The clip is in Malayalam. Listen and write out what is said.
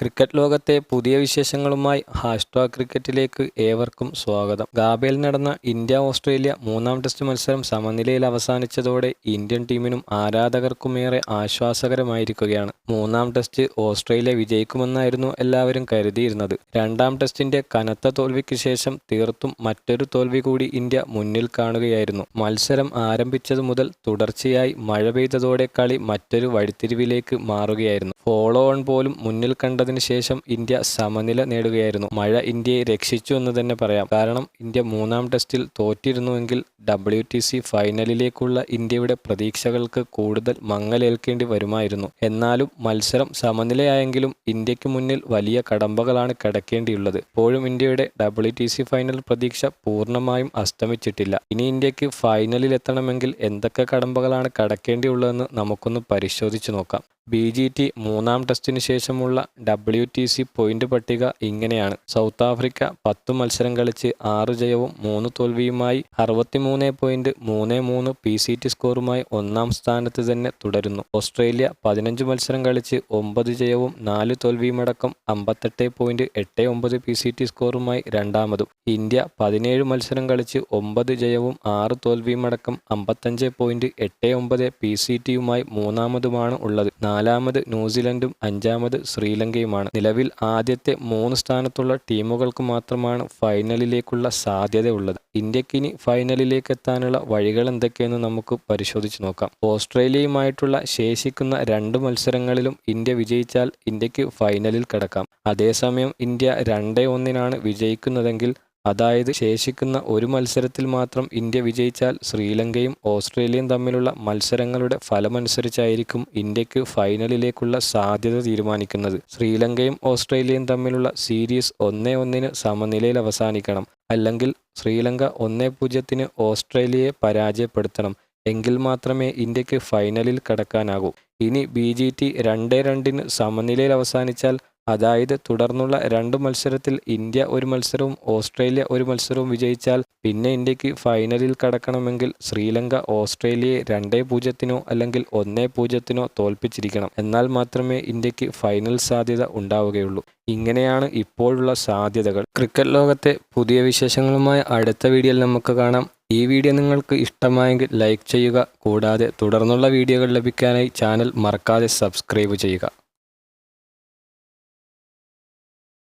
ക്രിക്കറ്റ് ലോകത്തെ പുതിയ വിശേഷങ്ങളുമായി ഹാഷ്ടാഗ് ക്രിക്കറ്റിലേക്ക് ഏവർക്കും സ്വാഗതം. ഗാബയിൽ നടന്ന ഇന്ത്യ ഓസ്ട്രേലിയ മൂന്നാം ടെസ്റ്റ് മത്സരം സമനിലയിൽ അവസാനിച്ചതോടെ ഇന്ത്യൻ ടീമിനും ആരാധകർക്കുമേറെ ആശ്വാസകരമായിരിക്കുകയാണ്. മൂന്നാം ടെസ്റ്റ് ഓസ്ട്രേലിയ വിജയിക്കുമെന്നായിരുന്നു എല്ലാവരും കരുതിയിരുന്നത്. രണ്ടാം ടെസ്റ്റിന്റെ കനത്ത തോൽവിക്ക് ശേഷം തീർത്തും മറ്റൊരു തോൽവി കൂടി ഇന്ത്യ മുന്നിൽ കാണുകയായിരുന്നു. മത്സരം ആരംഭിച്ചതു മുതൽ തുടർച്ചയായി മഴ പെയ്തതോടെ കളി മറ്റൊരു വഴിത്തിരിവിലേക്ക് മാറുകയായിരുന്നു. ഫോളോ ഓൺ പോലും മുന്നിൽ കണ്ടതിന് ശേഷം ഇന്ത്യ സമനില നേടുകയായിരുന്നു. മഴ ഇന്ത്യയെ രക്ഷിച്ചു എന്ന് തന്നെ പറയാം. കാരണം ഇന്ത്യ മൂന്നാം ടെസ്റ്റിൽ തോറ്റിരുന്നുവെങ്കിൽ ഡബ്ല്യു ടി സി ഫൈനലിലേക്കുള്ള ഇന്ത്യയുടെ പ്രതീക്ഷകൾക്ക് കൂടുതൽ മങ്ങലേൽക്കേണ്ടി വരുമായിരുന്നു. എന്നാലും മത്സരം സമനിലയായെങ്കിലും ഇന്ത്യയ്ക്ക് മുന്നിൽ വലിയ കടമ്പകളാണ് കിടക്കേണ്ടിയുള്ളത്. ഇപ്പോഴും ഇന്ത്യയുടെ ഡബ്ല്യു ടി സി ഫൈനൽ പ്രതീക്ഷ പൂർണമായും അസ്തമിച്ചിട്ടില്ല. ഇനി ഇന്ത്യയ്ക്ക് ഫൈനലിൽ എത്തണമെങ്കിൽ എന്തൊക്കെ കടമ്പകളാണ് കടക്കേണ്ടിയുള്ളതെന്ന് നമുക്കൊന്ന് പരിശോധിച്ചു നോക്കാം. ബി ജി ടി മൂന്നാം ടെസ്റ്റിന് ശേഷമുള്ള ഡബ്ല്യു ടി സി പോയിന്റ് പട്ടിക ഇങ്ങനെയാണ്. സൗത്ത് ആഫ്രിക്ക പത്ത് മത്സരം കളിച്ച് ആറ് ജയവും മൂന്ന് തോൽവിയുമായി അറുപത്തിമൂന്ന് പോയിന്റ് മൂന്ന് മൂന്ന് പി സി ടി സ്കോറുമായി ഒന്നാം സ്ഥാനത്ത് തന്നെ തുടരുന്നു. ഓസ്ട്രേലിയ പതിനഞ്ച് മത്സരം കളിച്ച് ഒമ്പത് ജയവും നാല് തോൽവിയുമടക്കം അമ്പത്തെട്ട് പോയിന്റ് എട്ട് ഒമ്പത് പി സി ടി സ്കോറുമായി രണ്ടാമതും. ഇന്ത്യ പതിനേഴ് മത്സരം കളിച്ച് ഒമ്പത് ജയവും ആറ് തോൽവിയുമടക്കം അമ്പത്തഞ്ച് പോയിന്റ് എട്ട് ഒമ്പത് പി സി ടിയുമായി മൂന്നാമതുമാണ് ഉള്ളത്. നാലാമത് ന്യൂസിലൻഡും അഞ്ചാമത് ശ്രീലങ്കയുമാണ്. നിലവിൽ ആദ്യത്തെ മൂന്ന് സ്ഥാനത്തുള്ള ടീമുകൾക്ക് മാത്രമാണ് ഫൈനലിലേക്കുള്ള സാധ്യതയുള്ളത്. ഇന്ത്യക്കിനി ഫൈനലിലേക്ക് എത്താനുള്ള വഴികൾ എന്തൊക്കെയെന്ന് നമുക്ക് പരിശോധിച്ച് നോക്കാം. ഓസ്ട്രേലിയയുമായിട്ടുള്ള ശേഷിക്കുന്ന രണ്ട് മത്സരങ്ങളിലും ഇന്ത്യ വിജയിച്ചാൽ ഇന്ത്യയ്ക്ക് ഫൈനലിൽ കടക്കാം. അതേസമയം ഇന്ത്യ രണ്ടേ ഒന്നിനാണ് വിജയിക്കുന്നതെങ്കിൽ അതായത് ശേഷിക്കുന്ന ഒരു മത്സരത്തിൽ മാത്രം ഇന്ത്യ വിജയിച്ചാൽ ശ്രീലങ്കയും ഓസ്ട്രേലിയയും തമ്മിലുള്ള മത്സരങ്ങളുടെ ഫലമനുസരിച്ചായിരിക്കും ഇന്ത്യയ്ക്ക് ഫൈനലിലേക്കുള്ള സാധ്യത തീരുമാനിക്കുന്നത്. ശ്രീലങ്കയും ഓസ്ട്രേലിയയും തമ്മിലുള്ള സീരീസ് ഒന്നേ ഒന്നിന് സമനിലയിൽ അവസാനിക്കണം. അല്ലെങ്കിൽ ശ്രീലങ്ക ഒന്നേ പൂജ്യത്തിന് ഓസ്ട്രേലിയയെ പരാജയപ്പെടുത്തണം. എങ്കിൽ മാത്രമേ ഇന്ത്യയ്ക്ക് ഫൈനലിൽ കടക്കാനാകൂ. ഇനി ബി ജി ടി രണ്ടേ രണ്ടിന് സമനിലയിൽ അവസാനിച്ചാൽ അതായത് തുടർന്നുള്ള രണ്ട് മത്സരത്തിൽ ഇന്ത്യ ഒരു മത്സരവും ഓസ്ട്രേലിയ ഒരു മത്സരവും വിജയിച്ചാൽ പിന്നെ ഇന്ത്യയ്ക്ക് ഫൈനലിൽ കടക്കണമെങ്കിൽ ശ്രീലങ്ക ഓസ്ട്രേലിയയെ രണ്ടേ പൂജ്യത്തിനോ അല്ലെങ്കിൽ ഒന്നേ പൂജ്യത്തിനോ തോൽപ്പിച്ചിരിക്കണം. എന്നാൽ മാത്രമേ ഇന്ത്യയ്ക്ക് ഫൈനൽ സാധ്യത ഉണ്ടാവുകയുള്ളൂ. ഇങ്ങനെയാണ് ഇപ്പോഴുള്ള സാധ്യതകൾ. ക്രിക്കറ്റ് ലോകത്തെ പുതിയ വിശേഷങ്ങളുമായി അടുത്ത വീഡിയോയിൽ നമുക്ക് കാണാം. ഈ വീഡിയോ നിങ്ങൾക്ക് ഇഷ്ടമായെങ്കിൽ ലൈക്ക് ചെയ്യുക. കൂടാതെ തുടർന്നുള്ള വീഡിയോകൾ ലഭിക്കാനായി ചാനൽ മറക്കാതെ സബ്സ്ക്രൈബ് ചെയ്യുക.